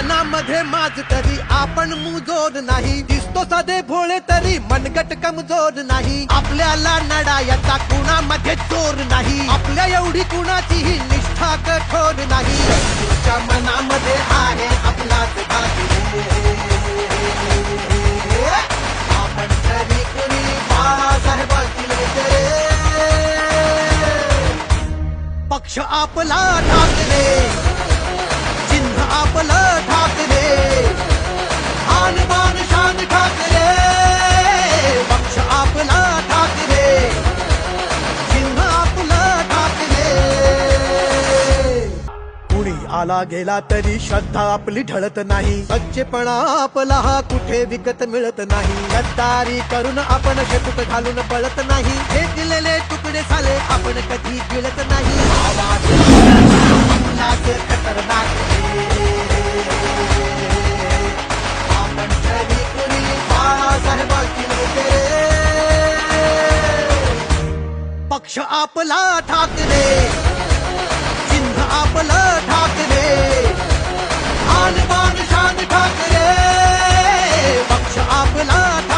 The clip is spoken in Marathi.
मनामध्ये माझ तरी आपण मुजोर नाही. दिसतो साधे भोळे तरी मनगट कमजोर नाही. आपल्याला नडायाचा कुणामध्ये चोर नाही. आपल्या एवढी कुणाचीही निष्ठा कठोर नाही. तुमच्या मनामध्ये आहे आपलाच आपण तरी कुणी बाळासाहेबांची पक्ष आपला ठाकरे आला गेला तरी श्रद्धा आपली ढळत नाही. सच्चेपणा आपला हा कुठे विकत मिळत नाही. गद्दारी करून आपण शेपूट घालून पळत नाही. हे दिलेले तुकडे झाले आपण कधी गिळत नाही. पक्ष आपला ठाकरे. পাগলা